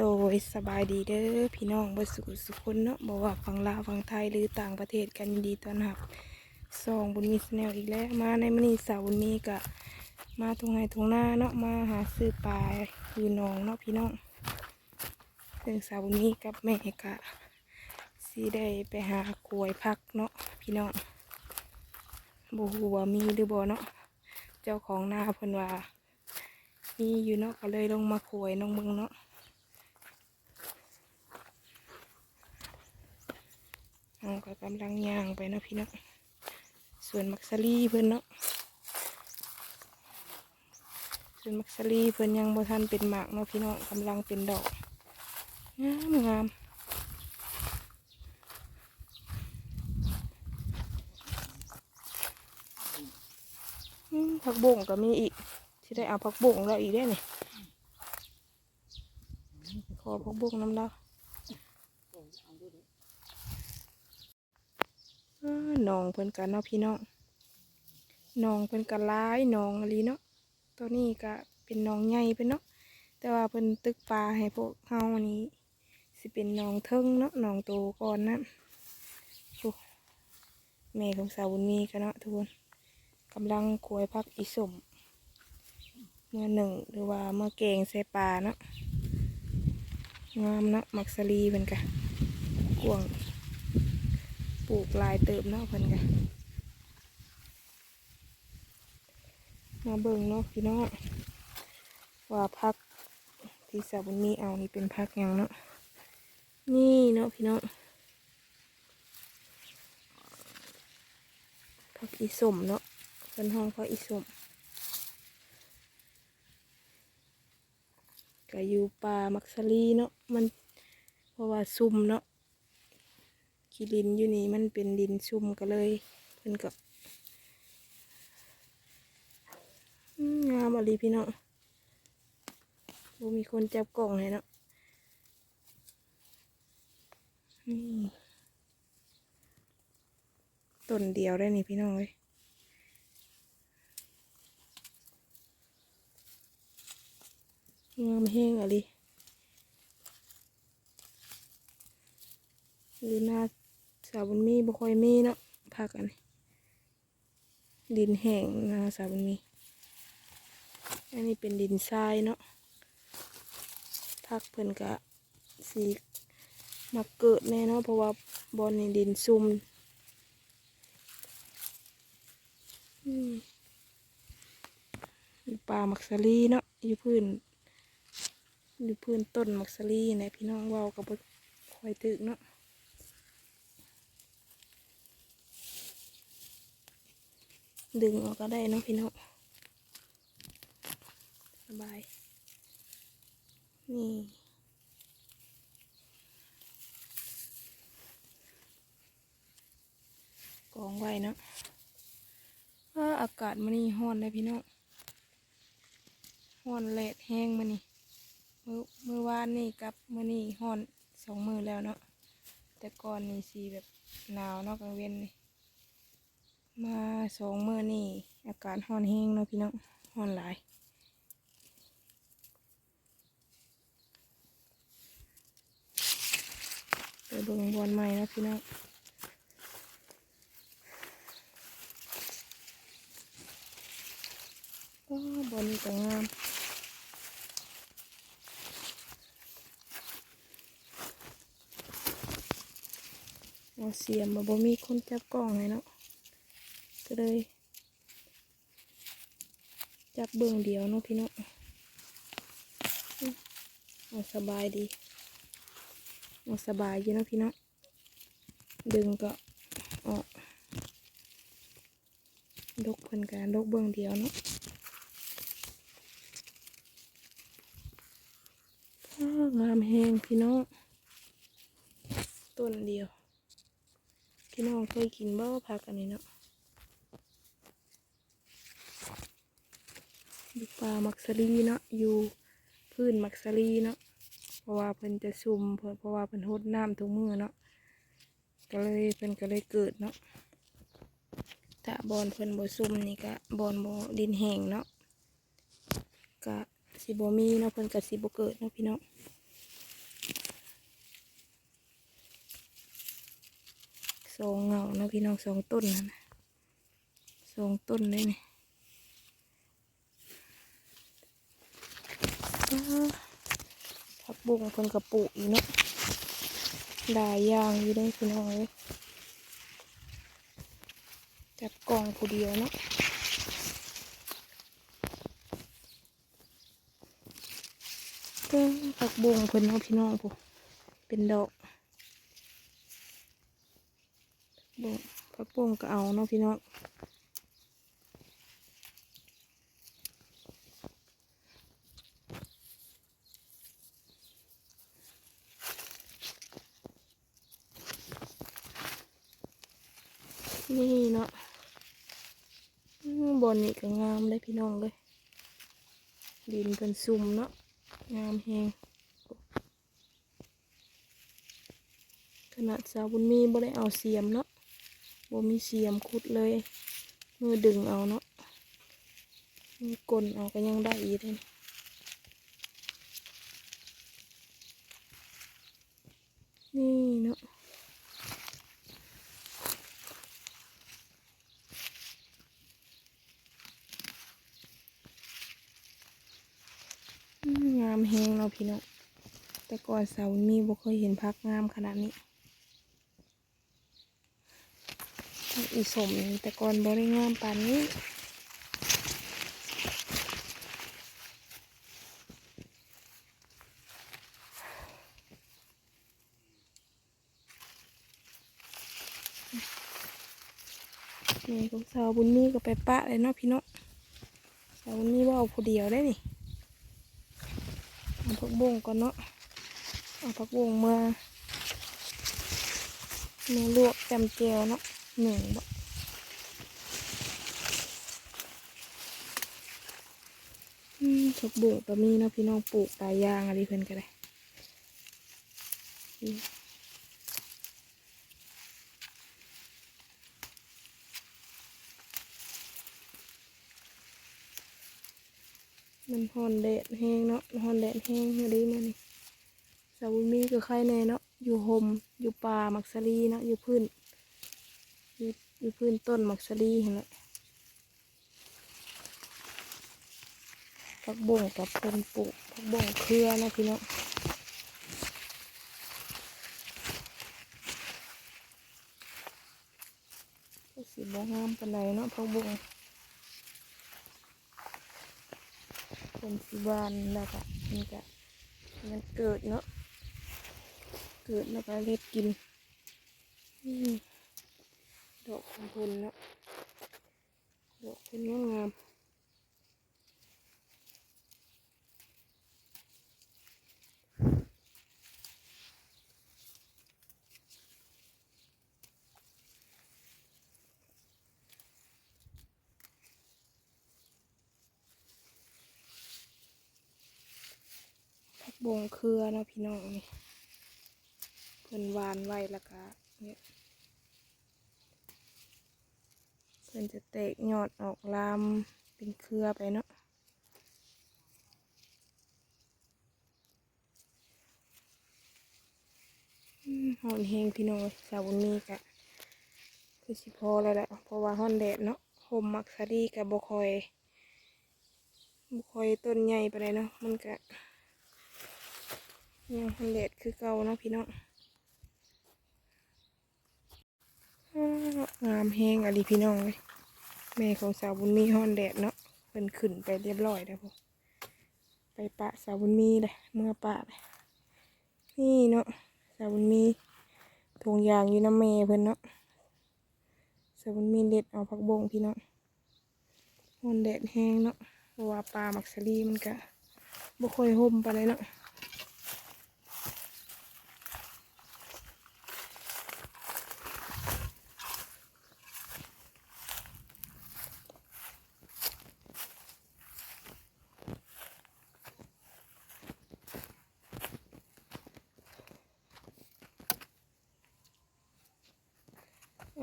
โดยสบายดีเด้อพี่น้องบสุสุคนเนาะบอกว่าฝั่งลาวฝั่งไทยหรือต่างประเทศกันดีตอนรับซองบุญมีแนลอีกแล้วมาในมื้อนี้สาวบุญมีกะมาตรงไหนตรงหน้าเนาะมาหาซื้อปลาอยู่หนองเนาะพี่น้องซึ่งสาวบุญมีกับแม่กะสิได้ไปหากล้วยพักเนาะพี่น้องบ่ฮู้ว่ามีหรือบ่เนาะเจ้าของหน้าเพิ่นว่ามีอยู่เนาะก็เลยลงมาขวยน้องเมืองเนาะ เราก็กำลังย่างไปเนาะพี่เนาะส่วนมักซารีเพิ่อนเนาะส่วนมักซารีเพิ่อนยังบ่ทันเป็นหมากเนาะพี่เนาะกำลังเป็นดอกงามงามผักบุ้งก็มีอีก ที่ได้เอาผักบุ้งเราอีกได้นี่ขอผักบุ้งน้ำเราอ้ น้องเพิ่นกันเนาะพี่น้องน้องเพิ่นกันร้ายน้องอะไรเนาะตัวนี้ก็เป็นน้องใหญ่เพิ่นเนาะแต่ว่าเพิ่นตึกปลาให้พวกเฮานี้สิเป็นน้องเทิงเนาะน้องโตก่อนนั้นโอ้แม่ของสาวบุญมีกันเนาะทุกคนกำลังกวยพักอีสมเมื่อหนึ่งหรือว่าเมื่อแกงใส่ปลาเนาะงามเนาะมักสลีเพิ่นกะกวาง ปลูกลายเติบเนาะเพิ่นกันมาเบิ่งเนาะพี่น้องว่าพักที่สาวบุญมีเอานี่เป็นพักยังเนาะนี่เนาะพี่น้องพักอีสมเนาะเป็นห้องพักอีสมก็อยู่ป่ามักสลีเนาะมันเพราะว่าซุ่มเนาะ ขี้ดินอยู่นี่มันเป็นดินชุ่มก็เลยเพิ่นกับงามอะไรพี่น้องบ่มีคนจับกล่องให้เนาะนี่ต้นเดียวได้นี่พี่น้องเว้ยงามแห้งอะไรหรือหน้า สาวบุญมีบ่ค่อยมีเนาะพักอันนี้ดินแห้งนาสาวบุญมี อันนี้เป็นดินทรายเนาะพักเพิ่นกะสีมาเกิดแน่เนาะเพราะว่าบอนนี่ดินซุ่มอืมอยู่ป่ามักสลีเนาะอยู่พื้นอยู่พื้นต้นมักสลีนี่ยพี่น้องเว้ากับค่อยตึกเนาะ ดึงออกก็ได้นะพี่น้องสบาย นี่กองไว้นะว่าอากาศมันนี่ห้อนเลยพี่น้องห้อนแลดแห้งมันนี่มือมือวานนี่กับมือนี่ห้อนสองมือแล้วเนาะแต่ก่อนนี่สีแบบหนาวเนาะกลางเว้นนี่ มาสองมื้อนี่อากาศร้อนแห้งเนาะพี่น้องร้อนหลายไปเบิ่งบอลใหม่นะพี่น้องว้าวบอลนี่ก็งามเอาเสียมมาบ่มีคนจับกล้องให้เนาะ ก็เลย จับเบื้องเดียวเนาะพี่เนาะอืมเอาสบายดีเอาสบายอยู่เนาะพี่เนาะดึงก็ออกดกเพิ่นกันดกเบื้องเดียวเนาะงามแหงพี่น้องต้นเดียว พี่น้องเคยกินบ่ผักอันนี้เนาะ ดูปลามักซารีเนาะอยู่พื้นมักซารีเนาะเพราะว่าเพิ่นจะซุ่มเพราะเพราะว่าเพิ่นหดน้ำทุกมือเนาะก็เลยเพิ่นก็เลยเกิดเนาะถ้าบอลเพิ่นบ่ซุ่มนี่ก็บอลบ่ดินแห้งเนาะก็สิบ่มีเนาะเพิ่นก็สิบ่เกิดเนาะพี่เนาะงสองเงาเนาะพี่น้องสองต้นนะสองต้นเลยนี่ บุ้งเพิ่นกระปุกอีกเนาะได้ย่างอยู่ได้พี่น้องเลยจัดกล่องผู้เดียวเนาะก็ผักบุ้งเพิ่นเนาะพี่น้องผู้เป็นดอกบุ้งผักบุ้งก็เอาเนาะพี่น้อง นี่เนาะบนนี่ก็งามเลยพี่น้องเลย ดินเป็นซุ่มเนาะ งามแฮงขนาดสาวบุญมีบ่ได้เอาเสียมเนาะบ่มีเสียมขุดเลย มือดึงเอาเนาะมือกลนเอาก็ยังได้อีกเลยนี่เนาะอืมงามแฮงเนาะ พี่น้องแต่ก่อนสาวบุญมีบ่เคยเห็นพักงามขนาดนี้อีสมแต่ก่อนบริงามปานนี้นี่ของสาวบุญมีก็ไปปะเลยเนาะพี่เนาะสาวบุญมีว่าเอาผู้เดียวได้นี่ เอาผักบุ้งก่อนเนาะเอาผักบุ้งมาเนื้อลวกจำเจียวเนาะหนึ่งบ่อืมผักบุ้งก็มีเนาะพี่น้องปลูกปลายยางอะไรเพื่อนก็ได้ มันฮอนแดดแห้งเนาะฮอนแดดแห้งอะไรมานี่สาวบุญมีก็ใครแน่เนาะอยู่ห่มอยู่ป่ามักสลีเนาะอยู่พื้นอยู่อยู่พื้นต้นมักสลีเห็นแหละผักบ่งกับคนปลูกผักบ่งเครือนะพี่น้องสีบ่งามปานใดเนาะผักบ่ง เป็นสีบานแล้วก็มันก็มันเกิดเนาะเกิดแล้วก็เล็ดกินดอกของเพิ่นเนาะดอกเพิ่นงามงามๆ ผัก บงเครือเนาะพี่น้องนี่เพิ่นวานไว้แล้วก็เนี่ยเพิ่นจะแตกยอดออกลามเป็นเครือไปเนาะหอนแหงพี่น้องสาวบุญมีกะคือสิพอแล้วแหละเพราะว่าฮ้อนแดดเนาะโฮมมักซารีกับบคอยบคอยต้นใหญ่ไปเลยเนาะมันกะ ยังฮันเดดคือเก่าเนาะพี่น้องงามแห้งอะดิพี่น้องเลยแม่ของสาวบุญมีฮอนแดดเนาะเป็นขึ้นไปเรียบร้อยแล้วพอไปปะสาวบุญมีเลยเมื่อปะเลยนี่เนาะสาวบุญมีทงยางอยู่น้ำเมเพิ่นเนาะสาวบุญมีเด็ดเอาผักบงพี่น้องฮอนแดดแห้งเนาะว่าปลาหมักสลีมันก็บ่ค่อยห่มไปานใดเนาะ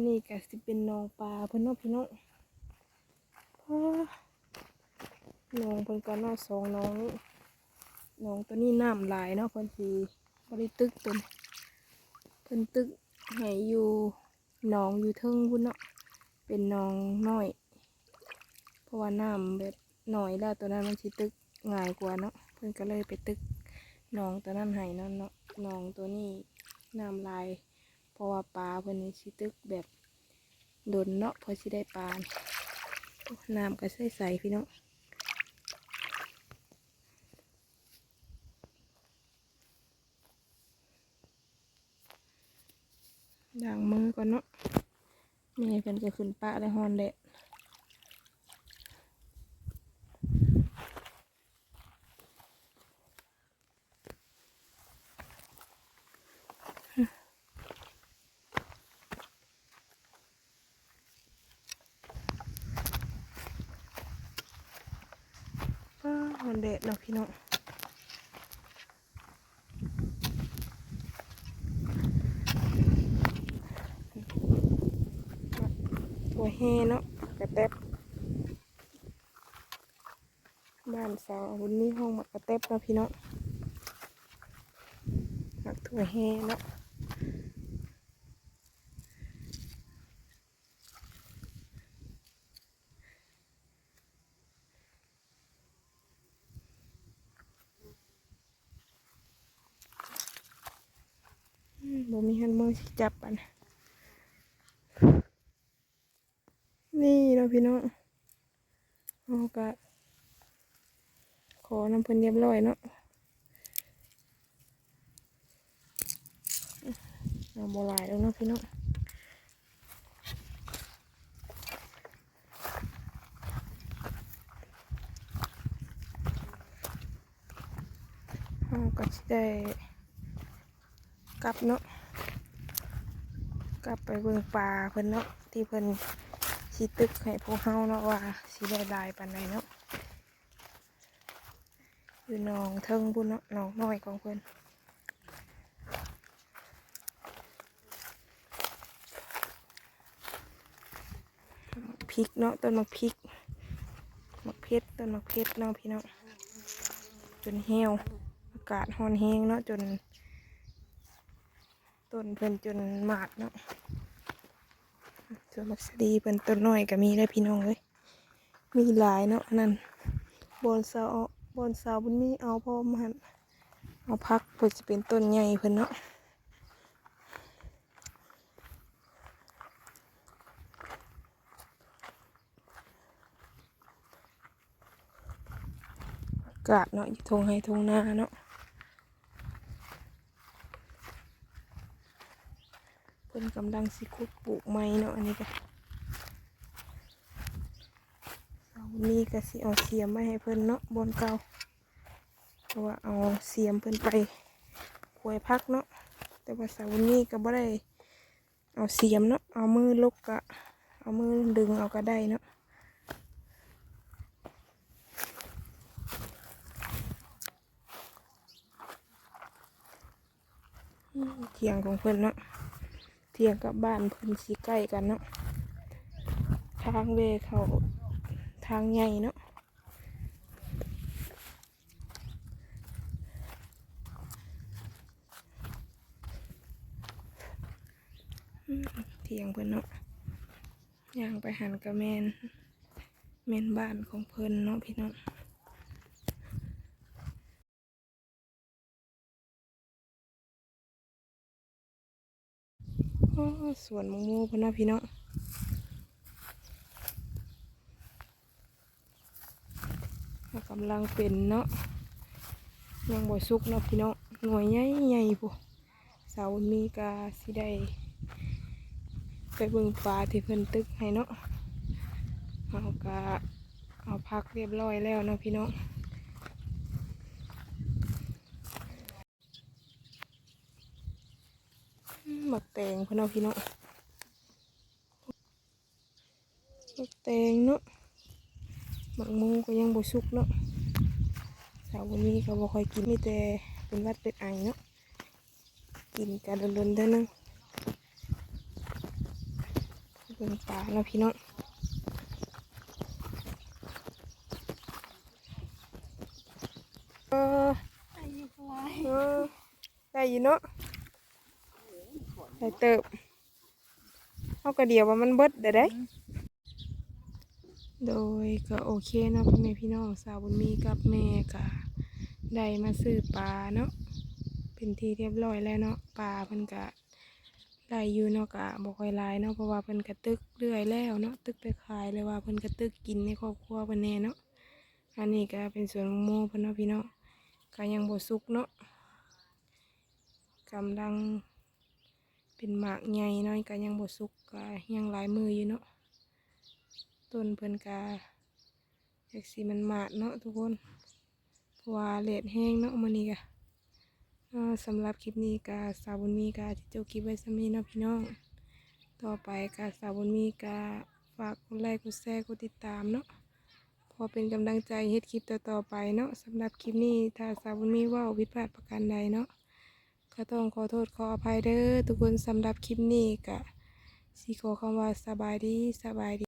นนี้ก็สิเป็นหนองปลาเพิ่นเนาะพี่น้องอ้าหนองเพิ่นก็เนาะสองหนองนี่หนองตัวนี้น้ำลายเนาะเพิ่นสิบ่ได้ตึกตัวนี้เพิ่นตึกให้อยู่หนองอยู่เทิงบุญเนาะเป็นหนองน้อย เพราะว่าน้ำแบบหน่อยแล้วตัวนั้นมันสิตึกง่ายกว่าเนาะเพิ่นก็เลยไปตึกหนองตัวนั้นให้นั่นเนาะหนองตัวนี้น้ำลาย ราะว่าปลาเพิ่นนี้สิตึกแบบโดนเนาะเพอสิได้ปลาน้ำก็ใสใสๆพี่เนาะด่างมือก่อนเนาะม่เพิ่นก็ขึ้นปะแล้ฮอนแดด อ้าวฮอนแดด เนาะพี่น้องตัวแห่เนาะกระแตบบ้านสาวบุญนี้ห้องหมักกระแตบเนาะพี่น้องหักถั่วแห่เนาะอืมบ่มีหันมือสิ จับอันนี่เนาะพี่น้องเอากะขอน้ำเพิ่นเรียบร้อยเนาะเอาโบลายแล้วเนาะพี่น้องเอาก็สิได้กลับเนาะ กลับไปเบิ่งปลาเพิ่นเนาะที่เพิ่นสิตึกให้พวกเฮาเนาะว่าสิได้ลายปานใดเนาะอยู่หนองเทิงบุญเนาะหนองน้อยของเพิ่นพริกเนาะต้นมะพริกมะเพชรต้นมะเพชรเนาะพี่เนาะจนเหี่ยวอากาศร้อนแห้งเนาะจน ต้นเพิ่นจนหมาดเนาะส่วนมักสดีเพิ่นต้นน้อยก็มีได้พี่น้องเลยมีหลายเนาะนั่นบอนเสาบอนเสาบุญมีเอาพร้อมันเอาพักเพื่อจะเป็นต้นใหญ่เพิ่นเนาะกาศเนาะอยู่ทงให้ทงนาเนาะ เพิ่น กำลังสิขุดปลูกไม้เนาะอันนี้ก็เสานี้ก็สิเอาเสียมไว้ให้เพิ่นเนาะบนเก่าเพราะว่าเอาเสียมเพิ่นไปควยพักเนาะแต่ว่าเสานี้ก็บ่ได้เอาเสียมเนาะเอามือลกกะเอามือดึงเอาก็ได้เนาะเถียงของเพิ่นเนาะ เทียงกับบ้านเพื้นสีใกล้กันเนาะทางเวเขาทางใหญ่เนาะเทียงเพิ่นเนาะย่างไปหันกับแมนแมนบ้านของเพิ่นเนาะพี่น้อง สวนมะม่วงพิ่นเนาะพี่น้องกำลังเป็นเนาะยังบ่สุกเนาะพี่น้องหน่วยใหญ่ใหญ่ๆพุเสามีกาสิได้ไปเบิ่งปลาที่เพิ่นตึกให้เนาะเอากะเอาพักเรียบร้อยแล้วเนาะพี่น้องอืมหมั กแตงพิ่นเนาพี่น้องหมักแตงเนาะหมักหมูก็ยังบ่สุกเนาะสาววันนี้ก็บ่ค่อยกินมีแต่เป็นวัดเป็นไอเนาะกินกันลนๆเท่านั้นเป็นปลาเนาะพี่น้องเออเออ ได้เติบเอาก็เดียวว่ามันเบิดได้ได้ โดยก็โอเคเนาะพ่อแม่พี่น้องสาวบุญมีกับแม่ก็ได้มาซื้อปลาเนาะเป็นที่เรียบร้อยแล้วเนาะปลาเพิ่นก็ได้อยู่เนาะก็บ่ค่อยหลายเนาะเพราะว่าเพิ่นก็ตึกเรื่อยแล้วเนาะตึกไปขายเลยว่าเพิ่นก็ตึกกินในครอบครัวเพิ่นแน่เนาะอันนี้ก็เป็นสวนมะม่วงเพิ่นเนาะพี่น้องก็ยังบ่สุกเนาะกำลัง เป็นหมากใหญ่เนาะก็ยังบ่สุกก็ยังหลายมืออยู่เนาะต้นเพิ่นกาอยากสีมันหมาดเนาะทุกคนเพราะว่าเลดแห้งเนาะมื้อนี้กะเนาสำหรับคลิปนี้กาสาวบุญมีกาที่เจ้าคลิปไว้สมีเนาะพี่น้อง ต่อไปกาสาวบุญมีกาฝากกดไลค์กดแชร์กดติดตามเนาะพอเป็นกำลังใจเฮ็ดคลิปต่อๆไปเนาะสำหรับคลิปนี้ถ้าสาวบุญมีว่าผิดพลาดประการใดเนาะ ก็ต้องขอโทษขออภัยเด้อทุกคนสำหรับคลิปนี้กะสีขอคำว่าสบายดีสบายดี